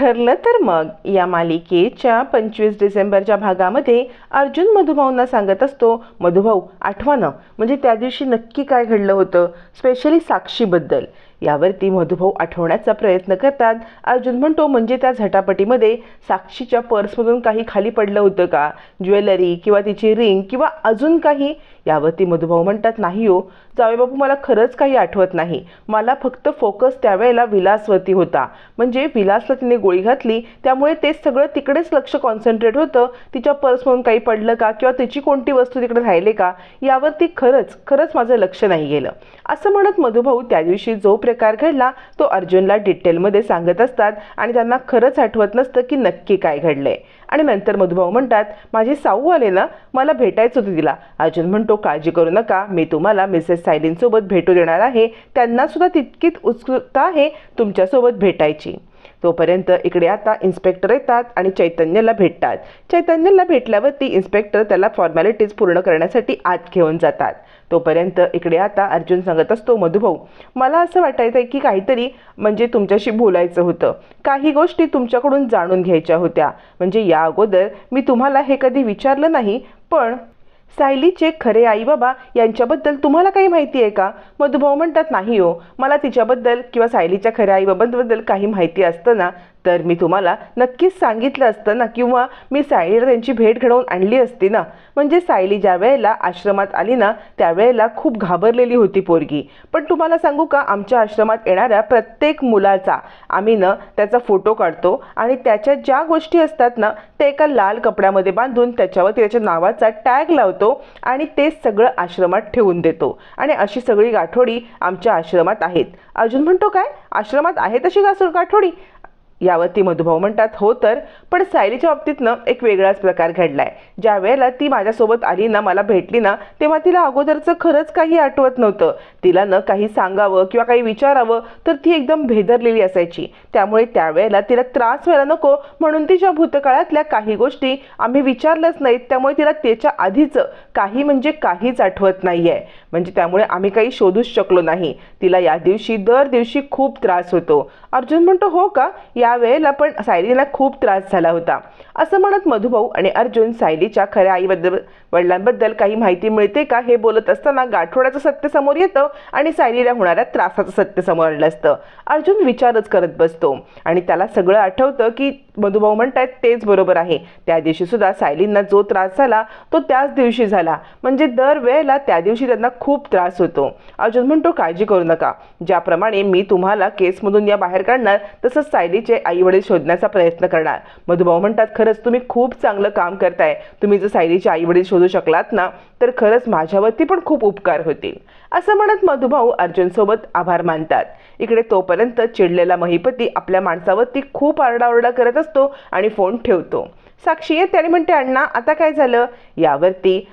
ठरलं तर मग. या मालिकेच्या पंचवीस डिसेंबरच्या भागामध्ये अर्जुन मधुभाऊंना सांगत असतो मधुभाऊ आठवा ना. म्हणजे त्या दिवशी नक्की काय घडलं होतं स्पेशली साक्षीबद्दल. यावरती मधुभाऊ आठवण्याचा प्रयत्न करतात. अर्जुन म्हणतो म्हणजे त्या झटापटीमध्ये साक्षीच्या पर्समधून काही खाली पडलं होतं का? ज्वेलरी किंवा तिची रिंग किंवा अजून काही? यावरती मधुभाऊ म्हणतात नाही हो. जावे बापू मला खरंच काही आठवत नाही. मला फक्त फोकस त्यावेळेला विलासवरती होता. म्हणजे विलासला तिने गोळी घातली. त्यामुळे ते सगळं तिकडेच लक्ष कॉन्सन्ट्रेट होतं. तिच्या पर्समधून काही पडलं का? किंवा तिची कोणती वस्तू तिकडे राहिले का? यावरती खरंच खरंच माझं लक्ष नाही गेलं. असं म्हणत मधुभाऊ त्या दिवशी जो प्रकार घडला तो अर्जुनला डिटेलमध्ये सांगत असतात आणि त्यांना खरंच आठवत नसतं की नक्की काय घडलंय. आणि नंतर मधुभाऊ म्हणतात माझी साऊ आले ना मला भेटायचं होतं तिला. अर्जुन म्हणतो काळजी करू नका मी तुम्हाला मिसेस सायलींसोबत भेटू देणार आहे. त्यांना सुद्धा तितकीच उत्सुकता आहे तुमच्यासोबत भेटायची. तोपर्यंत इकडे आता इन्स्पेक्टर येतात आणि चैतन्यला भेटतात. चैतन्यला भेटल्यावरती इन्स्पेक्टर त्याला फॉर्मॅलिटीज पूर्ण करण्यासाठी आत घेऊन जातात. तोपर्यंत इकडे आता अर्जुन सांगत असतो मधुभाऊ मला असं वाटायचं आहे की काहीतरी म्हणजे तुमच्याशी बोलायचं होतं. काही गोष्टी तुमच्याकडून जाणून घ्यायच्या होत्या. म्हणजे या अगोदर मी तुम्हाला हे कधी विचारलं नाही पण सायलीचे खरे आई बाबा यांच्याबद्दल तुम्हाला काही माहिती आहे का? मधुभाऊ म्हणतात नाही हो मला तिच्याबद्दल किंवा सायलीच्या खऱ्या आईबाबांबद्दल काही माहिती असतं ना तर मी तुम्हाला नक्कीच सांगितलं असतं ना किंवा मी सायलीला त्यांची भेट घडवून आणली असती ना. म्हणजे सायली ज्या वेळेला आश्रमात आली ना त्यावेळेला खूप घाबरलेली होती पोरगी. पण तुम्हाला सांगू का आमच्या आश्रमात येणाऱ्या प्रत्येक मुलाचा आम्ही ना त्याचा फोटो काढतो आणि त्याच्या ज्या गोष्टी असतात ना ते एका लाल कपड्यामध्ये बांधून त्याच्यावर त्याच्या नावाचा टॅग लावतो आणि ते सगळं आश्रमात ठेवून देतो. आणि अशी सगळी गाठोडी आमच्या आश्रमात आहेत. अजून म्हणतो काय आश्रमात आहे तशी गासूर गाठोडी? यावर ती मधुभाऊ म्हणतात हो तर पण सायलीच्या बाबतीतनं एक वेगळाच प्रकार घडलाय. ज्या वेळेला ती माझ्यासोबत आली ना मला भेटली ना तेव्हा तिला अगोदरचं खरंच काही आठवत नव्हतं. तिला न काही सांगावं किंवा काही विचारावं तर ती एकदम भेदरलेली असायची. त्यामुळे त्यावेळेला तिला त्रास व्हायला नको म्हणून तिच्या भूतकाळातल्या काही गोष्टी आम्ही विचारलंच नाहीत. त्यामुळे तिला त्याच्या आधीचं काही म्हणजे काहीच आठवत नाही आहे म्हणजे त्यामुळे आम्ही काही शोधूच शकलो नाही. तिला या दिवशी दर दिवशी खूप त्रास होतो. अर्जुन म्हणतो हो का? या वेळेला पण सायलीला खूप त्रास झाला होता. असं म्हणत मधुभाऊ आणि अर्जुन सायलीच्या खऱ्या आईबद्दल वडिलांबद्दल काही माहिती मिळते का हे बोलत असताना गाठोड्याचं सत्य समोर येतं आणि सायलीला होणाऱ्या त्रासाचं सत्य समोर आलं असतं. अर्जुन विचारच करत बसतो. आणि त्याला सगळं आठवतं की मधुभाऊ म्हणतायत तेच बरोबर आहे. त्या दिवशी सुद्धा सायलींना जो त्रास झाला तो त्याच दिवशी झाला. म्हणजे दर वेळेला त्या दिवशी त्यांना खूप त्रास होतो. अर्जुन म्हणतो काळजी करू नका. ज्याप्रमाणे मी तुम्हाला केसमधून या बाहेर काढणार तसंच सायलीचे आई वडील शोधण्याचा प्रयत्न करणार. मधुभाऊ म्हणतात खरंच तुम्ही खूप चांगलं काम करताय. तुम्ही जर सायलीचे आई वडील शोध शकलात ना तर खरंच माझ्यावरती पण खूप उपकार होतील. असं म्हणत मधुभाऊ अर्जुनसोबत आभार मानतात. इकडे तोपर्यंत चिडलेला महिपती आपल्या माणसावरती खूप आरडाओरडा करत असतो आणि फोन ठेवतो. साक्षी येते आणि म्हणते अण्णा आता काय झालं? यावरती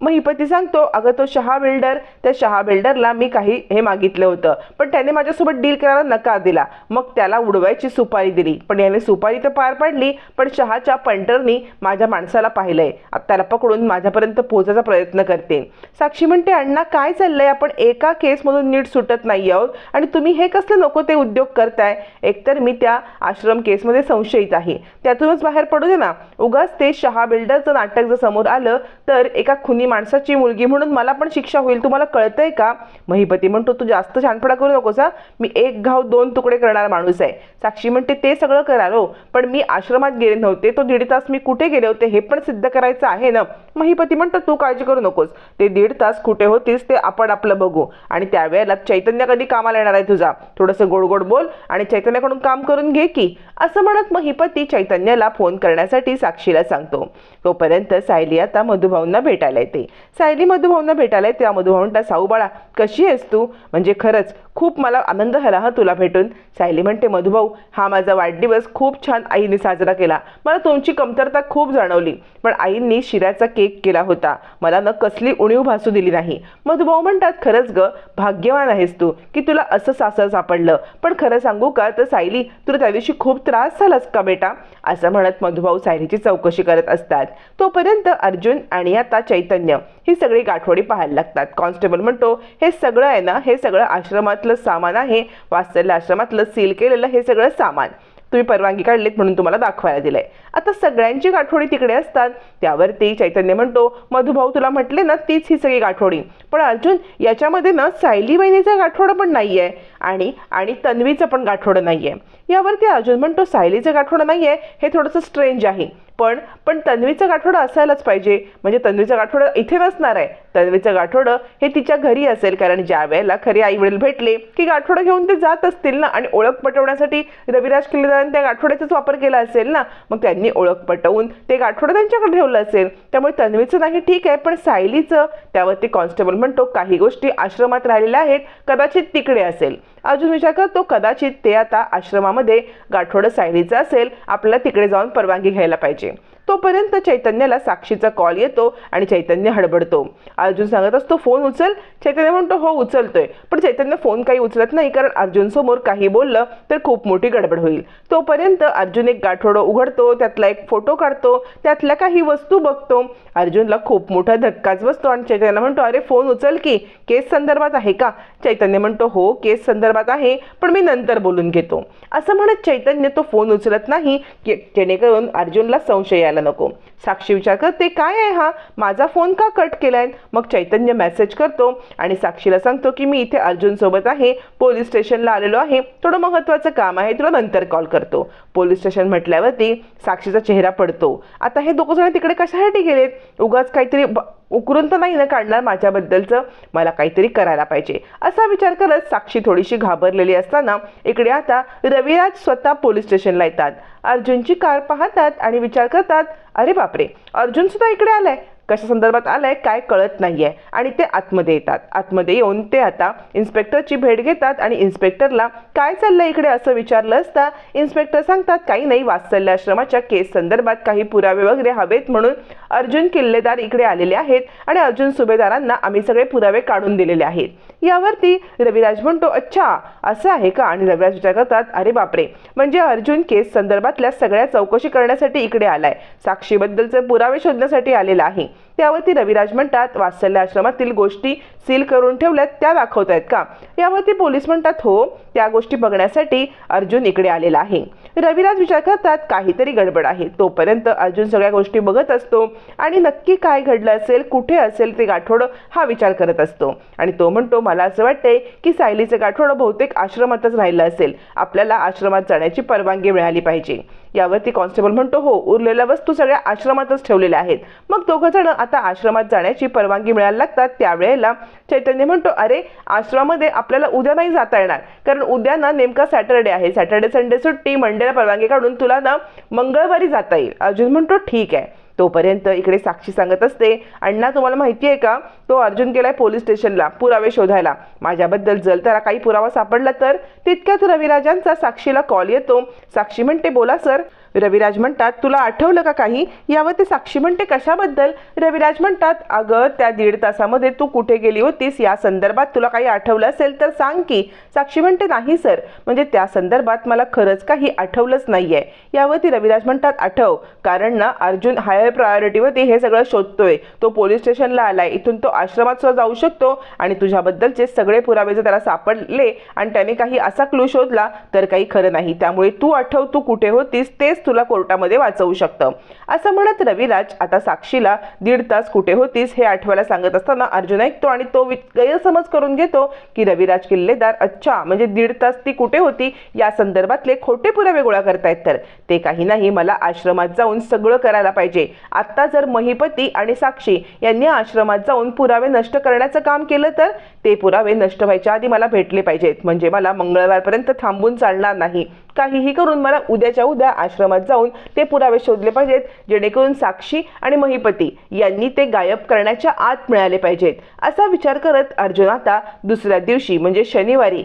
मग हिपती सांगतो अगं तो शहा बिल्डर त्या शहा बिल्डरला मी काही हे मागितलं होतं पण त्याने माझ्यासोबत डील करायला नकार दिला. मग त्याला उडवायची सुपारी दिली. पण याने सुपारी तर पार पाडली पण शहाच्या पंटरनी माझ्या माणसाला पाहिलंय. त्याला पकडून माझ्यापर्यंत पोहोचायचा प्रयत्न करते. साक्षी म्हणते अण्णा काय चाललंय? आपण एका केसमधून नीट सुटत नाही आहोत. आणि तुम्ही हे कसले नको ते उद्योग करताय? एकतर मी त्या आश्रम केसमध्ये संशयित आहे. त्यातूनच बाहेर पडू दे ना. उगाच ते शहा बिल्डरचं नाटक जर समोर आलं तर एका खुनी माणसाची मुलगी म्हणून मला पण शिक्षा होईल तुम्हाला कळतंय का? महिपती म्हणतो तू जास्त छानपणा करू नकोस हा. मी एक घाव दोन तुकडे करणारा माणूस आहे. साक्षी म्हणते ते सगळं करालो हो. पण मी आश्रमात गेले नव्हते तो दीड तास मी कुठे गेले होते हे पण सिद्ध करायचं आहे ना? महिपती म्हणतो तू काळजी करू नकोस. ते दीड तास कुठे होतीस ते आपण आपलं बघू. आणि त्यावेळेला चैतन्य कधी कामाला येणार आहे तुझा? थोडंसं गोड गोड बोल आणि चैतन्याकडून काम करून घे की. असं म्हणत महिपती चैतन्याला फोन करण्यासाठी साक्षीला सांगतो. तोपर्यंत सायली आता मधुभाऊंना भेटायला येते. सायली मधुभाऊंना भेटायला त्या मधुभाऊ म्हणतात साऊ बाळा कशी आहेस तू? म्हणजे खरंच खूप मला आनंद झाला हा तुला भेटून. सायली म्हणते मधुभाऊ हा माझा वाढदिवस खूप छान आईने साजरा केला. मला तुमची कमतरता खूप जाणवली. पण आईंनी शिऱ्याचा केक केला होता. मला न कसली उणीव भासू दिली नाही. मधुभाऊ म्हणतात खरंच ग भाग्यवान आहेस तू की तुला असं सासर सापडलं. पण खरं सांगू का तर सायली तुला त्या दिवशी खूप त्रास झालास का बेटा? असं म्हणत मधुभाऊ सायलीची चौकशी करत असतात. तोपर्यंत अर्जुन आणि आता चैतन्य ही सगळी गाठवडी पाहायला लागतात. कॉन्स्टेबल म्हणतो हे सगळं आहे ना हे सगळं आश्रमातलं सामान आहे. वात्सल्य आश्रमातलं सील केलेलं हे सगळं सामान. तुम्ही परवानगी काढलीत म्हणून तुम्हाला दाखवायला दिलंय. आता सगळ्यांची गाठोडी तिकडे असतात. त्यावरती चैतन्य म्हणतो मधुभाऊ तुला म्हटले ना तीच ही सगळी गाठोडी. पण अर्जुन याच्यामध्ये ना सायली बहिणीचं गाठोडं पण नाहीये आणि आणि तन्वीचं पण गाठोडं नाहीये. यावरती अर्जुन म्हणतो सायलीचं गाठोडं नाहीये हे थोडंसं स्ट्रेंज आहे. पण पण तन्वीचं गाठोडं असायलाच पाहिजे. म्हणजे तन्वीचं गाठोडं इथे नसणार आहे. तन्वीचं गाठोडं हे तिच्या घरी असेल. कारण ज्या वेळेला खरे आई वडील भेटले की गाठोडं घेऊन ते जात असतील ना. आणि ओळख पटवण्यासाठी रविराज किल्लेदारांनी त्या गाठोड्याचाच वापर केला असेल ना मग त्यांनी ओळख पटवून ते गाठोडं त्यांच्याकडे ठेवलं असेल. त्यामुळे तन्वीचं नाही ठीक आहे पण सायलीचं त्यावरती कॉन्स्टेबल म्हणतो काही गोष्टी आश्रमात राहिलेल्या आहेत कदाचित तिकडे असेल. अजून विचार करतो कदाचित ते आता आश्रमामध्ये गाठोडं सायलीचं असेल. आपल्याला तिकडे जाऊन परवानगी घ्यायला पाहिजे. तोपर्यंत चैतन्याला साक्षीचा कॉल येतो आणि चैतन्य हडबडतो. अर्जुन सांगत असतो फोन उचल. चैतन्य म्हणतो हो उचलतोय. पण चैतन्य फोन काही उचलत नाही कारण अर्जुन समोर काही बोललं तर खूप मोठी गडबड होईल. तोपर्यंत अर्जुन एक गाठोडं उघडतो त्यातला एक फोटो काढतो त्यातल्या काही वस्तू बघतो. अर्जुनला खूप मोठा धक्काच बसतो आणि चैतन्य म्हणतो अरे फोन उचल की केस संदर्भात आहे का? चैतन्य म्हणतो हो केस संदर्भात आहे पण मी नंतर बोलून घेतो. असं म्हणत चैतन्य तो फोन उचलत नाही जेणेकरून अर्जुनला संशय आला करायला नको. साक्षी विचार करते काय आहे हा? माझा फोन का कट केलाय? मग चैतन्य मेसेज करतो आणि साक्षीला सांगतो की मी इथे अर्जुनसोबत आहे पोलीस स्टेशनला आलेलो आहे थोडं महत्त्वाचं काम आहे तुला नंतर कॉल करतो. पोलीस स्टेशन म्हटल्यावरती साक्षीचा चेहरा पडतो. आता हे दोघं जण तिकडे कशासाठी गेलेत? उगाच काहीतरी ब- उकरून तर नाही ना काढणार माझ्याबद्दलचं? मला काहीतरी करायला पाहिजे. असा विचार करत साक्षी थोडीशी घाबरलेली असताना इकडे आता रविराज स्वतः पोलीस स्टेशनला येतात. अर्जुनची कार पाहतात आणि विचार करतात अरे बापरे अर्जुन सुद्धा इकडे आलाय. कशा संदर्भात आलाय काय कळत नाहीये. आणि ते आतमध्ये येतात. आतमध्ये येऊन ते आता इन्स्पेक्टरची भेट घेतात आणि इन्स्पेक्टरला काय चाललंय इकडे? असं विचारलं असता इन्स्पेक्टर सांगतात काही नाही वात्सल्य आश्रमाच्या केस संदर्भात काही पुरावे वगैरे हवेत म्हणून अर्जुन किल्लेदार इकडे आलेले आहेत आणि अर्जुन सुभेदारांना आम्ही सगळे पुरावे काढून दिलेले आहेत. यावरती रविराज म्हणतो अच्छा असं आहे का? आणि रविराज विचार करतात अरे बापरे म्हणजे अर्जुन केस संदर्भातल्या सगळ्या चौकशी करण्यासाठी इकडे आलाय. साक्षीबद्दलचे पुरावे शोधण्यासाठी आलेला आहे. त्यावरती रविराज म्हणतात वात्सल्य आश्रमातील गोष्टी सील करून ठेवल्यात त्या दाखवत आहेत का? यावरती पोलीस म्हणतात हो त्या गोष्टी बघण्यासाठी अर्जुन इकडे आलेला आहे. रविराज विचार करतात काहीतरी गडबड आहे. तोपर्यंत अर्जुन सगळ्या गोष्टी बघत असतो आणि नक्की काय घडलं असेल कुठे असेल ते गाठोडं हा विचार करत असतो. आणि तो म्हणतो मला असं वाटतंय की सायलीचं गाठोडं बहुतेक आश्रमातच राहिलं असेल. आपल्याला आश्रमात जाण्याची परवानगी मिळाली पाहिजे. यावरती कॉन्स्टेबल म्हणतो हो उरलेल्या वस्तू सगळ्या आश्रमातच ठेवलेल्या आहेत. मग दोघं जण आता आश्रमात जाण्याची परवानगी मिळायला लागतात. त्यावेळेला चैतन्य म्हणतो अरे आश्रमामध्ये आपल्याला उद्या नाही जाता येणार. कारण उद्या ना नेमका सॅटरडे आहे. सॅटर्डे संडे सुट्टी मंडेला परवानगी काढून तुला ना मंगळवारी जाता येईल. अर्जुन म्हणतो ठीक आहे. तोपर्यंत इकडे साक्षी सांगत असते अण्णा तुम्हाला माहिती आहे का? तो अर्जुन गेलाय पोलीस स्टेशनला पुरावे शोधायला. माझ्याबद्दल जर त्याला काही पुरावा सापडला तर तितक्यात रविराजांचा साक्षीला कॉल येतो. साक्षी म्हणते बोला सर रविराज म्हणतात तुला आठवलं का काही? यावरती साक्षी म्हणते कशाबद्दल? रविराज म्हणतात अगं त्या दीड तासामध्ये तू कुठे गेली होतीस? या संदर्भात तुला काही आठवलं असेल तर सांग की. साक्षी म्हणते नाही सर. म्हणजे त्या संदर्भात मला खरंच काही आठवलंच नाहीये. यावरती रविराज म्हणतात आठव. कारण ना अर्जुन हायर प्रायोरिटीवरती हे सगळं शोधतोय. तो पोलीस स्टेशनला आलाय. इथून तो आश्रमात सुद्धा जाऊ शकतो आणि तुझ्याबद्दलचे सगळे पुरावे जर त्याला सापडले आणि त्याने काही असा क्लू शोधला तर काही खरं नाही. त्यामुळे तू आठव तू कुठे होतीस? तेच तुला कोर्टामध्ये वाचवू शकतं. असं म्हणत रविराज आता साक्षीला दीड तास कुठे होतीस हे आठवायला सांगत असताना अर्जुन ऐकतो आणि तो गैरसमज करून घेतो की रविराज किल्लेदार अच्छा म्हणजे दीड तास ती कुठे होती? या संदर्भातले खोटे पुरावे गोळा करतायत तर. ते काही नाही मला आश्रमात जाऊन सगळं करायला पाहिजे. आत्ता जर महिपती आणि साक्षी यांनी आश्रमात जाऊन पुरावे नष्ट करण्याचं काम केलं तर? ते पुरावे नष्ट व्हायच्या आधी मला भेटले पाहिजेत. म्हणजे मला मंगळवारपर्यंत थांबून चालणार नाही. काहीही करून मला उद्याच्या उद्या आश्रमात जाऊन ते पुरावे शोधले पाहिजेत जेणेकरून साक्षी आणि महिपती यांनी ते गायब करण्याच्या आत मिळाले पाहिजेत असा विचार करत अर्जुन आता दुसऱ्या दिवशी म्हणजे शनिवारी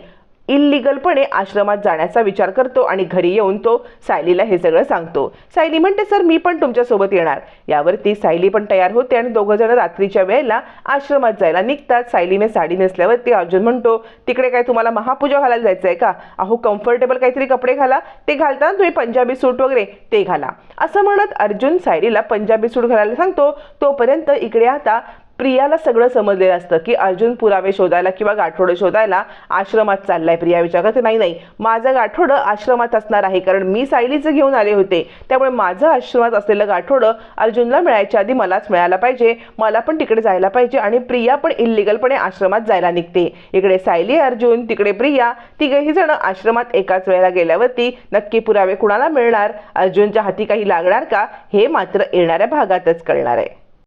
इल्लिगलपणे आश्रमात जाण्याचा विचार करतो आणि घरी येऊन तो सायलीला हे सगळं सांगतो. सायली म्हणते सर मी पण तुमच्यासोबत येणार. यावरती सायली पण तयार होते आणि दोघं जण रात्रीच्या वेळेला आश्रमात जायला निघतात. सायलीने साडी नेसल्यावरती अर्जुन म्हणतो तिकडे काय तुम्हाला महापूजा घालायला जायचं आहे का? अहो कम्फर्टेबल काहीतरी कपडे घाला. ते घालताना तुम्ही पंजाबी सूट वगैरे ते घाला. असं म्हणत अर्जुन सायलीला पंजाबी सूट घालायला सांगतो. तोपर्यंत इकडे आता प्रियाला सगळं समजलेलं असतं की अर्जुन पुरावे शोधायला किंवा गाठोडं शोधायला आश्रमात चाललाय. प्रिया विचार करते नाही नाही माझं गाठोडं आश्रमात असणार आहे कारण मी सायलीचं घेऊन आले होते. त्यामुळे माझं आश्रमात असलेलं गाठोडं अर्जुनला मिळायच्या आधी मलाच मिळायला पाहिजे. मला पण तिकडे जायला पाहिजे आणि प्रिया पण इल्लिगलपणे आश्रमात जायला निघते. इकडे सायली अर्जुन तिकडे प्रिया तिघेही जण आश्रमात एकाच वेळेला गेल्यावरती नक्की पुरावे कुणाला मिळणार? अर्जुनच्या हाती काही लागणार का? हे मात्र येणाऱ्या भागातच कळणार आहे.